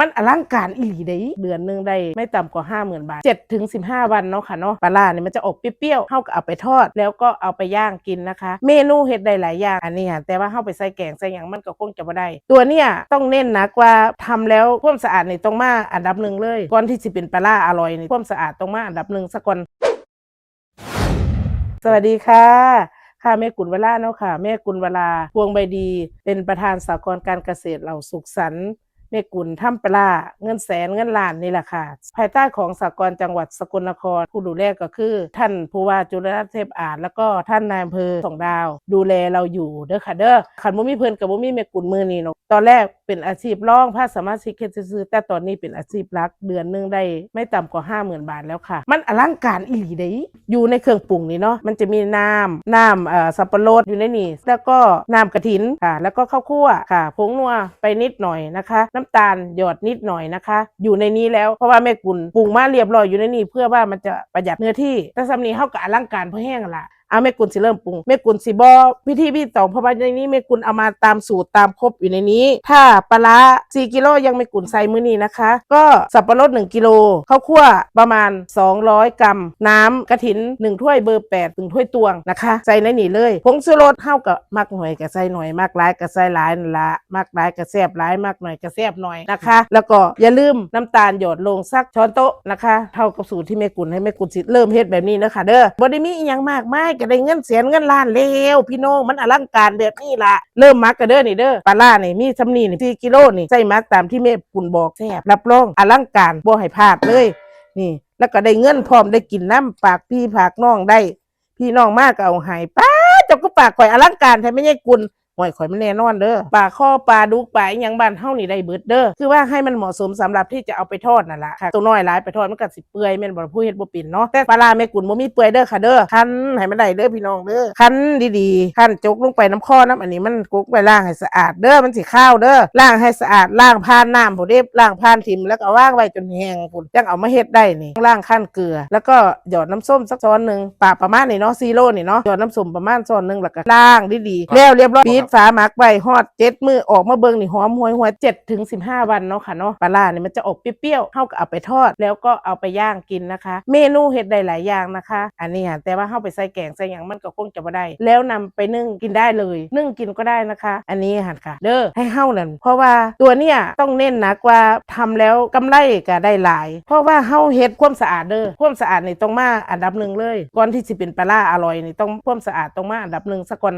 มันอลังการอีหลีเด้เดือนหนึงได้ไม่ต่ำกว่า 50,000 บาท7ถึง15 วันเนาะค่ะเนาะปลาล่าเนี่ยมันจะออกเปรี้ยวๆเฮาก็เอาไปทอด แล้วก็เอาไปย่างกินนะคะ เมนูเฮ็ดได้หลายอย่างอันนี้ค่ะแต่ว่าเฮาไปใส่แกงใส่หยังมันก็คงจะบ่ได้ ตัวเนี้ยต้องเน้นนักว่าทำแล้วความสะอาดนี่ต้องมาอันดับหนึ่งเลยก่อนที่สิเป็นปลาล่าอร่อยนี่ความสะอาดต้องมาอันดับหนึ่งซะก่อนสวัสดีค่ะค่ะแม่กุลเวลาเนาะค่ะ แม่กุลเวลาพวงใบดี เป็นประธานสากลการเกษตรเหล่าสุขสันต์ แม่กุลถ้ำปลาเงินแสนเงินล้านนี่แหละค่ะ ภายใต้ของสากลจังหวัดสกลนคร ผู้ดูแลก็คือ ท่านผู้ว่าจุลรัตน์เทพอาจแล้วก็ท่านนายอำเภอสองดาว ดูแลเราอยู่เด้อค่ะเด้อขันบ่มีเพิ่นกับบ่มีแม่กุลมือนี่เนาะตอนแรกเป็นอาชีพรองภาสามารถสิเฮ็ดซื่อแต่ตอนนี้เป็นอาชีพหลักเดือนหนึงได้ไม่ต่ำกว่า 50,000 บาทแล้วค่ะ มันอลังการอีหลีเด้อยู่ในเครื่องปรุงนี่เนาะมันจะมีน้ำน้ำเอ่อสับปะรดอยู่ในนี่แล้วก็น้ำกระถินค่ะ แล้วก็ข้าวคั่วค่ะผงนัวไปนิดหน่อยนะคะน้ำตาลหยอดนิดหน่อยนะคะ อยู่ในนี้แล้วเพราะว่าแม่กุลปรุงมาเรียบร้อยอยู่ในนี้เพื่อว่ามันจะประหยัดเนื้อที่แต่สำนี้เฮากับอลังการเพราะแห้งละ เอาแม่กุลสิเริ่มปรุงแม่กุลสิบอพิธีพี่ตองเพราะว่าในนี้แม่กุลเอามาตามสูตรตามครบอยู่ในนี้ ถ้าปลาร้า4กิโลยังแม่กุลใส่มื้อนี้นะคะ ก็สับปะรด1กิโลข้าวคั่วประมาณ 200 กรัม น้ำกระถิน1ถ้วยเบอร์8ถึงถ้วยตวงนะคะใส่ในนี่เลยผงชูรสเฮากับมักหน่อยก็ใส่หน่อยมักหลายก็ใส่หลายละมักหลายก็แซ่บหลายมักหน่อยก็แซ่บหน่อยนะคะ แล้วก็อย่าลืมน้ำตาลหยดลงสักช้อนโต๊ะนะคะ เท่ากับสูตรที่แม่กุลให้แม่กุลสิเริ่มเฮ็ดแบบนี้นะคะเด้อบ่ได้มีอีหยังมากมายก็ได้เงินแสนเงินล้านแล้วพี่น้องมันอลังการแบบนี้ล่ะเริ่มมักกันเด้อนี่เด้อปลาล่านี่มีชำนีนี่สี่กิโลนี่ใส่มักตามที่แม่กุลบอกแซ่บรับรองอลังการบ่ให้พลาดเลย นี่ แล้วก็ได้เงินพร้อมได้กินน้ำปากพี่ปากน้องได้ พี่น้องมากก็เอาหายป้าเจ้าก็ปากข่อยอลังการแท้ไม่ใช่กุล หอยข่อยมันแน่นอนเด้อปลาข้อปลาดุกปลาอหยังบ้านเฮานี่ได้เบิดเด้อคือว่าให้มันเหมาะสมสำหรับที่จะเอาไปทอดนั่นแหละค่ะตัวน้อยหลายไปทอดมันก็สิเปื่อยแม่นบ่ผู้เฮ็ดบ่เป็นเนาะแต่ปลาลาแม่กุลบ่มีเปื่อยเด้อค่ะเด้อคั้นให้มันได้เด้อพี่น้องเด้อคั้นดีๆคั้นจกลงไปน้ำข้อน้ำอันนี้มันกุกไปล้างให้สะอาดเด้อมันสิข้าวเด้อล้างให้สะอาดล้างผ่านน้ำผู้เด้ล้างผ่านทิมแล้วก็วางไว้จนแห้งพุ่นจังเอามาเฮ็ดได้นี่ล้างขั้นเกลือ แล้วก็หยอดน้ำส้มสักช้อนหนึงปลาประมาณนี้เนาะซีโร่นี่เนาะหยอดน้ำส้มประมาณช้อนหนึงแล้วก็ล้างดีๆแล้วเรียบร้อยปิดฝาหมักไว้ฮอดเจ็ดมือออกมาเบิ่งนี่หอมหวยหวยเจ็ดถึงสิบห้าวันเนาะค่ะเนาะปลาล่านี่มันจะออกเปรี้ยวๆเฮาก็เอาไปทอด แล้วก็เอาไปย่างกินนะคะ เมนูเฮ็ดได้หลายอย่างนะคะ อันนี้ค่ะแต่ว่าเฮาไปใส่แกงใส่หยังมันก็คงจะบ่ได้ แล้วนำไปนึ่งกินได้เลย นึ่งกินก็ได้นะคะ อันนี้ค่ะค่ะ เด้อให้เฮานั่นเพราะว่าตัวเนี้ยต้องเน้นนักว่าทำแล้วกำไรก็ได้หลาย เพราะว่าเฮาเฮ็ดความสะอาดเด้อความสะอาดนี่ต้องมาอันดับหนึ่งเลยก่อนที่สิเป็นปลาล่าอร่อยนี่ต้องความสะอาดต้องมาอันดับหนึ่งซะก่อน